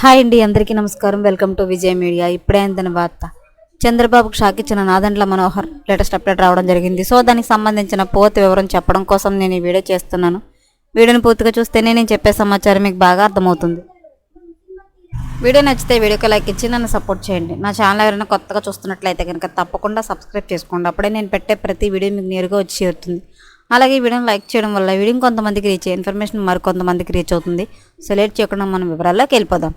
Hi అండి అందరికీ నమస్కారం. Welcome to Vijay media. ఇప్పుడే అందిన వార్త. చంద్రబాబుకు షాక్ ఇచ్చిన నాదండ్ల మనోహర్ లేటెస్ట్ అప్డేట్ రావడం జరిగింది. సో దానికి సంబంధించిన పూర్తి వివరం చెప్పడం కోసం నేను ఈ వీడియో చేస్తున్నాను. వీడియోని పూర్తిగా చూస్తేనే నేను చెప్పే సమాచారం మీకు బాగా అర్థమవుతుంది. వీడియో నచ్చితే వీడియోకి లైక్ ఇచ్చి నన్ను సపోర్ట్ చేయండి. నా ఛానల్ ఎవరైనా కొత్తగా చూస్తున్నట్లయితే కనుక తప్పకుండా సబ్స్క్రైబ్ చేసుకోండి. అప్పుడే నేను పెట్టే ప్రతి వీడియో మీకు నేరుగా వచ్చి చేరుతుంది. అలాగే వీడియోని లైక్ చేయడం వల్ల వీడియో కొంతమందికి రీచ్ ఇన్ఫర్మేషన్ మరికొంతమందికి రీచ్ అవుతుంది. సో లేట్ చేయకుండా మనం వివరాల్లోకి వెళ్ళిపోదాం.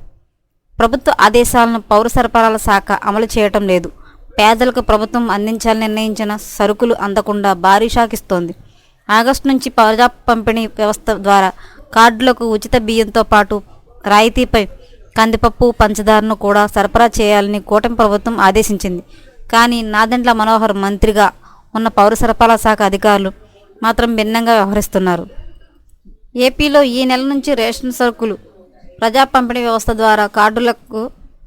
ప్రభుత్వ ఆదేశాలను పౌర సరఫరాల శాఖ అమలు చేయటం లేదు. పేదలకు ప్రభుత్వం అందించాలని నిర్ణయించిన సరుకులు అందకుండా భారీ షాకిస్తోంది ఆగస్టు నుంచి ప్రజా పంపిణీ వ్యవస్థ ద్వారా కార్డులకు ఉచిత బియ్యంతో పాటు రాయితీపై కందిపప్పు పంచదారను కూడా సరఫరా చేయాలని కూటమి ప్రభుత్వం ఆదేశించింది. కానీ నాదెండ్ల మనోహర్ మంత్రిగా ఉన్న పౌర సరఫరాల శాఖ అధికారులు మాత్రం భిన్నంగా వ్యవహరిస్తున్నారు. ఏపీలో ఈ నెల నుంచి రేషన్ సరుకులు ప్రజా పంపిణీ వ్యవస్థ ద్వారా కార్డులకు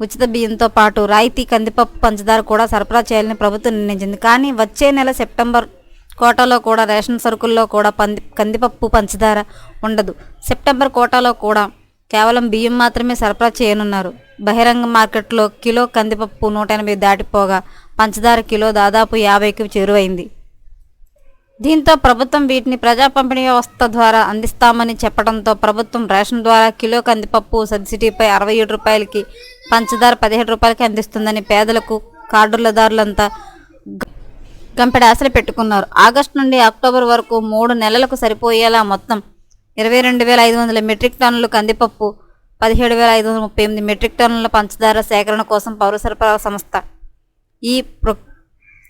ఉచిత బియ్యంతో పాటు రాయితీ కందిపప్పు పంచదార కూడా సరఫరా చేయాలని ప్రభుత్వం నిర్ణయించింది. కానీ వచ్చే నెల సెప్టెంబర్ కోటాలో కూడా రేషన్ సరుకుల్లో కూడా పంది కందిపప్పు పంచదార ఉండదు. సెప్టెంబర్ కోటాలో కూడా కేవలం బియ్యం మాత్రమే సరఫరా చేయనున్నారు. బహిరంగ మార్కెట్లో కిలో కందిపప్పు నూట ఎనభై దాటిపోగా పంచదార కిలో దాదాపు యాభైకి చేరువైంది. దీంతో ప్రభుత్వం వీటిని ప్రజా పంపిణీ వ్యవస్థ ద్వారా అందిస్తామని చెప్పడంతో ప్రభుత్వం రేషన్ ద్వారా కిలో కందిపప్పు సబ్సిడీపై అరవై ఏడు రూపాయలకి పంచదార పదిహేడు రూపాయలకి అందిస్తుందని పేదలకు కార్డులదారులంతా గ- గంపెడ ఆశలు పెట్టుకున్నారు. ఆగస్టు నుండి అక్టోబర్ వరకు మూడు నెలలకు సరిపోయేలా మొత్తం ఇరవై రెండు వేల ఐదు వందల మెట్రిక్ టన్నులు కందిపప్పు పదిహేడు వేల ఐదు వందల ముప్పై ఎనిమిది మెట్రిక్ టన్నుల పంచదార సేకరణ కోసం పౌర సరఫరా సంస్థ ఈ ప్రొ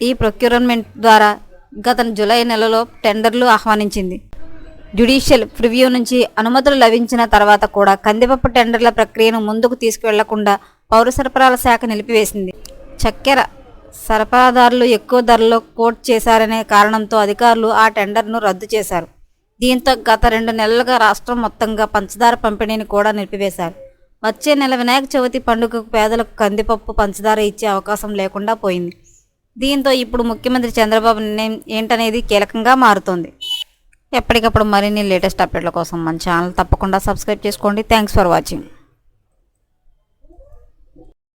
ఈ ప్రొక్యూర్మెంట్ ద్వారా గత జూలై నెలలో టెండర్లు ఆహ్వానించింది. జ్యుడిషియల్ ప్రివ్యూ నుంచి అనుమతులు లభించిన తర్వాత కూడా కందిపప్పు టెండర్ల ప్రక్రియను ముందుకు తీసుకువెళ్ళకుండా పౌర సరఫరాల శాఖ నిలిపివేసింది. చక్కెర సరఫరాదారులు ఎక్కువ ధరలో కోట్ చేశారనే కారణంతో అధికారులు ఆ టెండర్ను రద్దు చేశారు. దీంతో గత రెండు నెలలుగా రాష్ట్రం మొత్తంగా పంచదార పంపిణీని కూడా నిలిపివేశారు. వచ్చే నెల వినాయక చవితి పండుగకు పేదలకు కందిపప్పు పంచదార ఇచ్చే అవకాశం లేకుండా పోయింది. దీంతో ఇప్పుడు ముఖ్యమంత్రి చంద్రబాబు నిర్ణయం ఏంటనేది కీలకంగా మారుతుంది. ఎప్పటికప్పుడు మరిన్ని లేటెస్ట్ అప్డేట్ల కోసం మన ఛానల్ తప్పకుండా సబ్స్క్రైబ్ చేసుకోండి. Thanks for watching